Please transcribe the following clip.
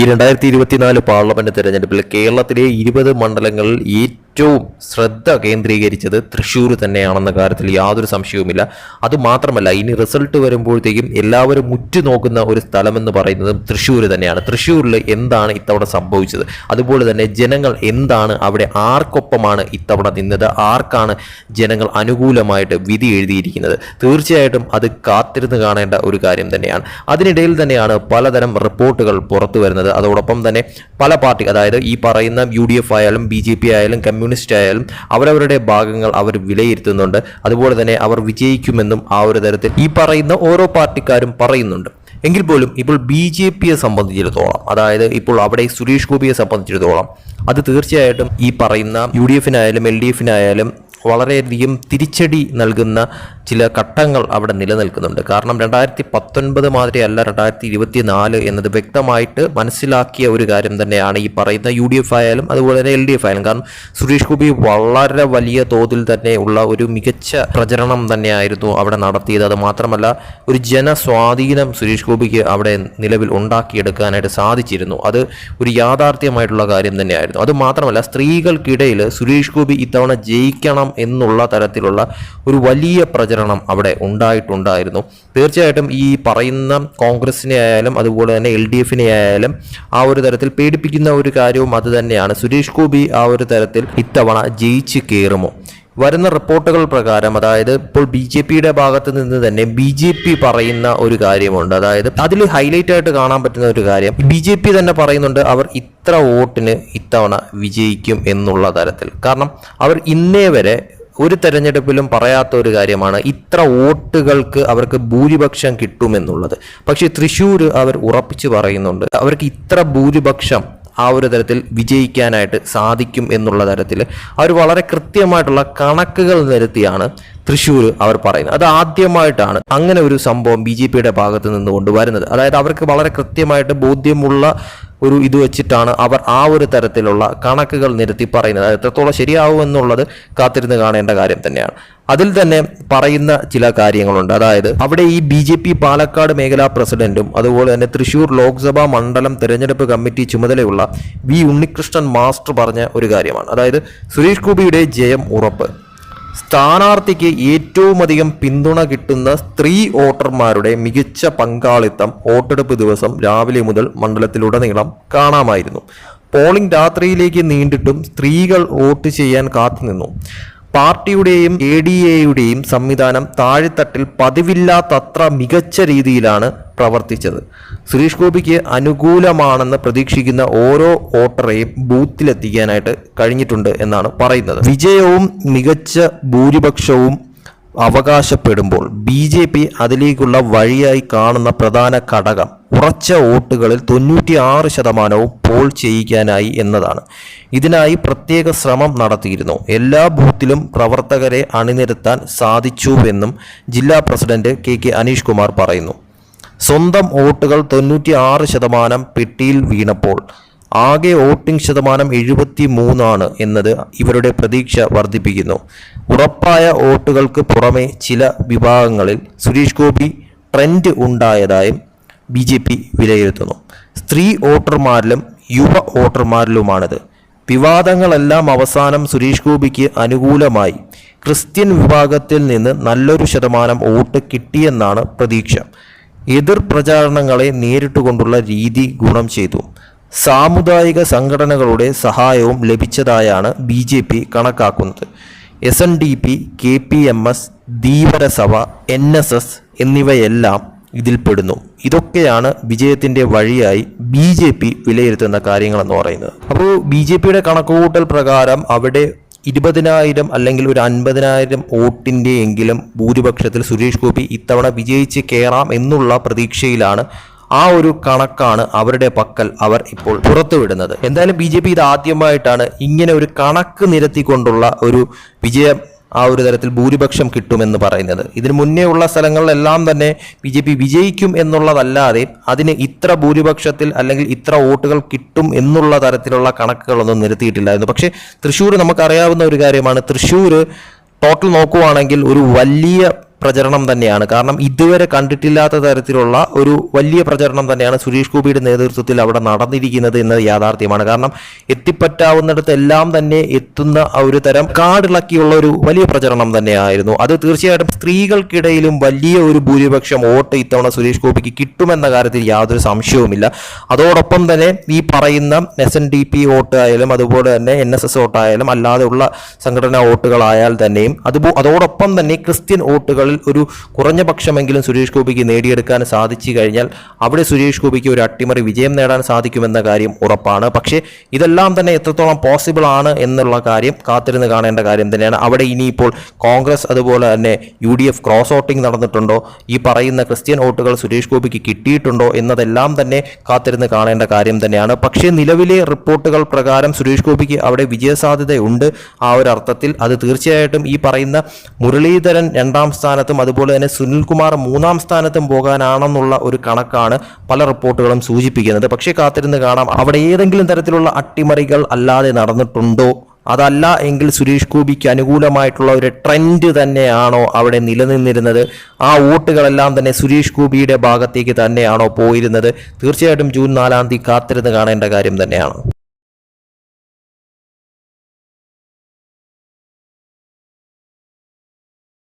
ഈ രണ്ടായിരത്തി ഇരുപത്തിനാല് പാർലമെന്റ് തെരഞ്ഞെടുപ്പിൽ കേരളത്തിലെ ഇരുപത് മണ്ഡലങ്ങളിൽ ഏറ്റവും ശ്രദ്ധ കേന്ദ്രീകരിച്ചത് തൃശ്ശൂർ തന്നെയാണെന്ന കാര്യത്തിൽ യാതൊരു സംശയവുമില്ല. അതുമാത്രമല്ല ഇനി റിസൾട്ട് വരുമ്പോഴത്തേക്കും എല്ലാവരും ഉറ്റുനോക്കുന്ന ഒരു സ്ഥലമെന്ന് പറയുന്നത് തൃശ്ശൂർ തന്നെയാണ്. തൃശ്ശൂരിൽ എന്താണ് ഇത്തവണ സംഭവിച്ചത്? അതുപോലെ തന്നെ ജനങ്ങൾ എന്താണ് അവിടെ ആർക്കൊപ്പമാണ് ഇത്തവണ നിന്നത്? ആർക്കാണ് ജനങ്ങൾ അനുകൂലമായിട്ട് വിധി എഴുതിയിരിക്കുന്നത്? തീർച്ചയായിട്ടും അത് കാത്തിരുന്ന് കാണേണ്ട ഒരു കാര്യം തന്നെയാണ്. അതിനിടയിൽ തന്നെയാണ് പലതരം റിപ്പോർട്ടുകൾ പുറത്തു വരുന്നത്. അതോടൊപ്പം തന്നെ പല പാർട്ടി അതായത് ഈ പറയുന്ന യു ആയാലും ബി ആയാലും കമ്മ്യൂണിസ്റ്റ് ആയാലും അവരവരുടെ ഭാഗങ്ങൾ അവർ വിലയിരുത്തുന്നുണ്ട്. അതുപോലെ തന്നെ അവർ വിജയിക്കുമെന്നും ആ ഒരു തരത്തിൽ ഈ പറയുന്ന ഓരോ പാർട്ടിക്കാരും പറയുന്നുണ്ട്. എങ്കിൽ പോലും ഇപ്പോൾ ബി ജെ പിയെ സംബന്ധിച്ചിടത്തോളം അതായത് ഇപ്പോൾ അവിടെ സുരേഷ് ഗോപിയെ സംബന്ധിച്ചിടത്തോളം അത് തീർച്ചയായിട്ടും ഈ പറയുന്ന യു ഡി എഫിനായാലും എൽ ഡി എഫിനായാലും വളരെയധികം തിരിച്ചടി നൽകുന്ന ചില ഘട്ടങ്ങൾ അവിടെ നിലനിൽക്കുന്നുണ്ട്. കാരണം രണ്ടായിരത്തി പത്തൊൻപത് മാതിരിയല്ല രണ്ടായിരത്തി ഇരുപത്തി നാല് എന്നത് വ്യക്തമായിട്ട് മനസ്സിലാക്കിയ ഒരു കാര്യം തന്നെയാണ് ഈ പറയുന്ന യു ഡി എഫ് ആയാലും അതുപോലെ തന്നെ എൽ ഡി എഫ് ആയാലും. കാരണം സുരേഷ് ഗോപി വളരെ വലിയ തോതിൽ തന്നെ ഉള്ള ഒരു മികച്ച പ്രചരണം തന്നെയായിരുന്നു അവിടെ നടത്തിയത്. അത് മാത്രമല്ല ഒരു ജനസ്വാധീനം സുരേഷ് ഗോപിക്ക് അവിടെ നിലവിൽ ഉണ്ടാക്കിയെടുക്കാനായിട്ട് സാധിച്ചിരുന്നു. അത് ഒരു യാഥാർത്ഥ്യമായിട്ടുള്ള കാര്യം തന്നെയായിരുന്നു. അത് മാത്രമല്ല സ്ത്രീകൾക്കിടയിൽ സുരേഷ് ഗോപി ഇത്തവണ ജയിക്കണം എന്നുള്ള തരത്തിലുള്ള ഒരു വലിയ പ്രചരണം അവിടെ ഉണ്ടായിട്ടുണ്ടായിരുന്നു. തീർച്ചയായിട്ടും ഈ പറയുന്ന കോൺഗ്രസിനെ ആയാലും അതുപോലെ തന്നെ എൽ ഡി എഫിനെ ആയാലും ആ ഒരു തരത്തിൽ പേടിപ്പിക്കുന്ന ഒരു കാര്യവും അത് തന്നെയാണ്. സുരേഷ് ഗോപി ആ ഒരു തരത്തിൽ ഇത്തവണ ജയിച്ച് കയറുമോ? വരുന്ന റിപ്പോർട്ടുകൾ പ്രകാരം അതായത് ഇപ്പോൾ ബി ജെ പിയുടെ ഭാഗത്ത് നിന്ന് തന്നെ ബി ജെ പി പറയുന്ന ഒരു കാര്യമുണ്ട്. അതായത് അതിൽ ഹൈലൈറ്റ് ആയിട്ട് കാണാൻ പറ്റുന്ന ഒരു കാര്യം ബി ജെ പി തന്നെ പറയുന്നുണ്ട് അവർ ഇത്ര വോട്ടിന് ഇത്തവണ വിജയിക്കും എന്നുള്ള തരത്തിൽ. കാരണം അവർ ഇന്നേ വരെ ഒരു തെരഞ്ഞെടുപ്പിലും പറയാത്ത ഒരു കാര്യമാണ് ഇത്ര വോട്ടുകൾക്ക് അവർക്ക് ഭൂരിപക്ഷം കിട്ടുമെന്നുള്ളത്. പക്ഷേ തൃശ്ശൂർ അവർ ഉറപ്പിച്ചു പറയുന്നുണ്ട് അവർക്ക് ഇത്ര ഭൂരിപക്ഷം ആ ഒരു തരത്തിൽ വിജയിക്കാനായിട്ട് സാധിക്കും എന്നുള്ള തരത്തിൽ അവർ വളരെ കൃത്യമായിട്ടുള്ള കണക്കുകൾ നിരത്തിയാണ് തൃശ്ശൂർ അവർ പറയുന്നത്. അത് ആദ്യമായിട്ടാണ് അങ്ങനെ ഒരു സംഭവം ബി ജെ പിയുടെ ഭാഗത്ത് നിന്നുകൊണ്ട് വരുന്നത് അതായത് അവർക്ക് വളരെ കൃത്യമായിട്ട് ബോധ്യമുള്ള ഒരു ഇത് വെച്ചിട്ടാണ് അവർ ആ ഒരു തരത്തിലുള്ള കണക്കുകൾ നിരത്തി പറയുന്നത്. അത് എത്രത്തോളം ശരിയാവുമെന്നുള്ളത് കാത്തിരുന്ന് കാണേണ്ട കാര്യം തന്നെയാണ്. അതിൽ തന്നെ പറയുന്ന ചില കാര്യങ്ങളുണ്ട്. അതായത് അവിടെ ഈ ബി ജെ പി പാലക്കാട് മേഖലാ പ്രസിഡന്റും അതുപോലെ തന്നെ തൃശൂർ ലോക്സഭാ മണ്ഡലം തെരഞ്ഞെടുപ്പ് കമ്മിറ്റി ചുമതലയുള്ള വി ഉണ്ണികൃഷ്ണൻ മാസ്റ്റർ പറഞ്ഞ ഒരു കാര്യമാണ്. അതായത് സുരേഷ് ഗോപിയുടെ ജയം ഉറപ്പ്. സ്ഥാനാർത്ഥിക്ക് ഏറ്റവുമധികം പിന്തുണ കിട്ടുന്ന സ്ത്രീ വോട്ടർമാരുടെ മികച്ച പങ്കാളിത്തം വോട്ടെടുപ്പ് ദിവസം രാവിലെ മുതൽ മണ്ഡലത്തിലുടനീളം കാണാമായിരുന്നു. പോളിംഗ് രാത്രിയിലേക്ക് നീണ്ടിട്ടും സ്ത്രീകൾ വോട്ട് ചെയ്യാൻ കാത്തുനിന്നു. പാർട്ടിയുടെയും എ ഡി എയുടെയും സംവിധാനം താഴെത്തട്ടിൽ പതിവില്ലാത്തത്ര മികച്ച രീതിയിലാണ് പ്രവർത്തിച്ചത്. സുരേഷ് ഗോപിക്ക് അനുകൂലമാണെന്ന് പ്രതീക്ഷിക്കുന്ന ഓരോ വോട്ടറെയും ബൂത്തിലെത്തിക്കാനായിട്ട് കഴിഞ്ഞിട്ടുണ്ട് എന്നാണ് പറയുന്നത്. വിജയവും മികച്ച ഭൂരിപക്ഷവും അവകാശപ്പെടുമ്പോൾ ബി ജെ പി അതിലേക്കുള്ള വഴിയായി കാണുന്ന പ്രധാന ഘടകം ഉറച്ച വോട്ടുകളിൽ തൊണ്ണൂറ്റി ആറ് ശതമാനവും പോൾ ചെയ്യിക്കാനായി എന്നതാണ്. ഇതിനായി പ്രത്യേക ശ്രമം നടത്തിയിരുന്നു. എല്ലാ ബൂത്തിലും പ്രവർത്തകരെ അണിനിരത്താൻ സാധിച്ചുവെന്നും ജില്ലാ president K K Aneesh Kumar പറയുന്നു. സ്വന്തം വോട്ടുകൾ തൊണ്ണൂറ്റി ആറ് ശതമാനം പെട്ടിയിൽ വീണപ്പോൾ ആകെ വോട്ടിംഗ് ശതമാനം എഴുപത്തി മൂന്നാണ് എന്നത് ഇവരുടെ പ്രതീക്ഷ വർദ്ധിപ്പിക്കുന്നു. ഉറപ്പായ വോട്ടുകൾക്ക് പുറമെ ചില വിഭാഗങ്ങളിൽ സുരേഷ് ഗോപി ട്രെൻഡ് ഉണ്ടായതായും ബി ജെ പി വിലയിരുത്തുന്നു. സ്ത്രീ വോട്ടർമാരിലും യുവ വോട്ടർമാരിലുമാണിത്. വിവാദങ്ങളെല്ലാം അവസാനം സുരേഷ് ഗോപിക്ക് അനുകൂലമായി. ക്രിസ്ത്യൻ വിഭാഗത്തിൽ നിന്ന് നല്ലൊരു ശതമാനം വോട്ട് കിട്ടിയെന്നാണ് പ്രതീക്ഷ. എതിർ പ്രചാരണങ്ങളെ നേരിട്ടുകൊണ്ടുള്ള രീതി ഗുണം ചെയ്തു. സാമുദായിക സംഘടനകളുടെ സഹായവും ലഭിച്ചതായാണ് ബി ജെ പി കണക്കാക്കുന്നത്. S N D P K P M S Dheevarasabha N S S എന്നിവയെല്ലാം ഇതിൽപ്പെടുന്നു. ഇതൊക്കെയാണ് വിജയത്തിന്റെ വഴിയായി ബി ജെ പി വിലയിരുത്തുന്ന കാര്യങ്ങളെന്ന് പറയുന്നത്. അപ്പോൾ ബി ജെ പിയുടെ കണക്കുകൂട്ടൽ പ്രകാരം അവിടെ ഇരുപതിനായിരം അല്ലെങ്കിൽ ഒരു അൻപതിനായിരം വോട്ടിന്റെ എങ്കിലും ഭൂരിപക്ഷത്തിൽ സുരേഷ് ഗോപി ഇത്തവണ വിജയിച്ച് കയറാം എന്നുള്ള പ്രതീക്ഷയിലാണ് ആ ഒരു കണക്കാണ് അവരുടെ പക്കൽ അവർ ഇപ്പോൾ പുറത്തുവിടുന്നത്. എന്തായാലും ബി ജെ പി ഇത് ആദ്യമായിട്ടാണ് ഇങ്ങനെ ഒരു കണക്ക് നിരത്തിക്കൊണ്ടുള്ള ഒരു വിജയം ആ ഒരു തരത്തിൽ ഭൂരിപക്ഷം കിട്ടുമെന്ന് പറയുന്നത്. ഇതിന് മുന്നേ ഉള്ള സ്ഥലങ്ങളിലെല്ലാം തന്നെ ബി ജെ പി വിജയിക്കും എന്നുള്ളതല്ലാതെ അതിന് ഇത്ര ഭൂരിപക്ഷത്തിൽ അല്ലെങ്കിൽ ഇത്ര വോട്ടുകൾ കിട്ടും എന്നുള്ള തരത്തിലുള്ള കണക്കുകളൊന്നും നിരത്തിയിട്ടില്ലായിരുന്നു. പക്ഷേ തൃശ്ശൂർ നമുക്കറിയാവുന്ന ഒരു കാര്യമാണ്. തൃശ്ശൂർ ടോട്ടൽ നോക്കുവാണെങ്കിൽ ഒരു വലിയ പ്രചരണം തന്നെയാണ്. കാരണം ഇതുവരെ കണ്ടിട്ടില്ലാത്ത തരത്തിലുള്ള ഒരു വലിയ പ്രചരണം തന്നെയാണ് സുരേഷ് ഗോപിയുടെ നേതൃത്വത്തിൽ അവിടെ നടന്നിരിക്കുന്നത് എന്നത് യാഥാർത്ഥ്യമാണ്. കാരണം എത്തിപ്പറ്റാവുന്നിടത്ത് എല്ലാം തന്നെ എത്തുന്ന ഒരു തരം കാടിളക്കിയുള്ള ഒരു വലിയ പ്രചരണം തന്നെയായിരുന്നു. അത് തീർച്ചയായിട്ടും സ്ത്രീകൾക്കിടയിലും വലിയ ഒരു ഭൂരിപക്ഷം വോട്ട് ഇത്തവണ സുരേഷ് ഗോപിക്ക് കിട്ടുമെന്ന കാര്യത്തിൽ യാതൊരു സംശയവുമില്ല. അതോടൊപ്പം തന്നെ ഈ പറയുന്ന S N D P vote ആയാലും അതുപോലെ തന്നെ എൻ എസ് എസ് വോട്ടായാലും അല്ലാതെയുള്ള സംഘടനാ വോട്ടുകളായാൽ തന്നെയും അതുപോ അതോടൊപ്പം തന്നെ ക്രിസ്ത്യൻ വോട്ടുകളിൽ ഒരു കുറഞ്ഞ പക്ഷമെങ്കിലും സുരേഷ് ഗോപിക്ക് നേടിയെടുക്കാൻ സാധിച്ചു കഴിഞ്ഞാൽ അവിടെ സുരേഷ് ഗോപിക്ക് ഒരു അട്ടിമറി വിജയം നേടാൻ സാധിക്കുമെന്ന കാര്യം ഉറപ്പാണ്. പക്ഷേ ഇതെല്ലാം തന്നെ എത്രത്തോളം പോസിബിൾ ആണ് എന്നുള്ള കാര്യം കാത്തിരുന്ന് കാണേണ്ട കാര്യം തന്നെയാണ്. അവിടെ ഇനിയിപ്പോൾ കോൺഗ്രസ് അതുപോലെ തന്നെ U D F cross voting നടന്നിട്ടുണ്ടോ? ഈ പറയുന്ന ക്രിസ്ത്യൻ വോട്ടുകൾ സുരേഷ് ഗോപിക്ക് കിട്ടിയിട്ടുണ്ടോ എന്നതെല്ലാം തന്നെ കാത്തിരുന്ന് കാണേണ്ട കാര്യം തന്നെയാണ്. പക്ഷേ നിലവിലെ റിപ്പോർട്ടുകൾ പ്രകാരം സുരേഷ് ഗോപിക്ക് അവിടെ വിജയസാധ്യതയുണ്ട് ആ ഒരു അർത്ഥത്തിൽ. അത് തീർച്ചയായിട്ടും ഈ പറയുന്ന മുരളീധരൻ രണ്ടാം സ്ഥാനത്തും അതുപോലെ തന്നെ സുനിൽകുമാർ മൂന്നാം സ്ഥാനത്തും പോകാനാണെന്നുള്ള ഒരു കണക്കാണ് പല റിപ്പോർട്ടുകളും സൂചിപ്പിക്കുന്നത്. പക്ഷേ കാത്തിരുന്ന് കാണാം അവിടെ ഏതെങ്കിലും തരത്തിലുള്ള അട്ടിമറികൾ അല്ലാതെ നടന്നിട്ടുണ്ടോ? അതല്ല എങ്കിൽ സുരേഷ് ഗോപിക്ക് അനുകൂലമായിട്ടുള്ള ഒരു ട്രെൻഡ് തന്നെയാണോ അവിടെ നിലനിന്നിരുന്നത്? ആ വോട്ടുകളെല്ലാം തന്നെ സുരേഷ് ഗോപിയുടെ ഭാഗത്തേക്ക് തന്നെയാണോ പോയിരുന്നത്? തീർച്ചയായിട്ടും ജൂൺ നാലാം തീയതി കാത്തിരുന്ന് കാണേണ്ട കാര്യം തന്നെയാണ്.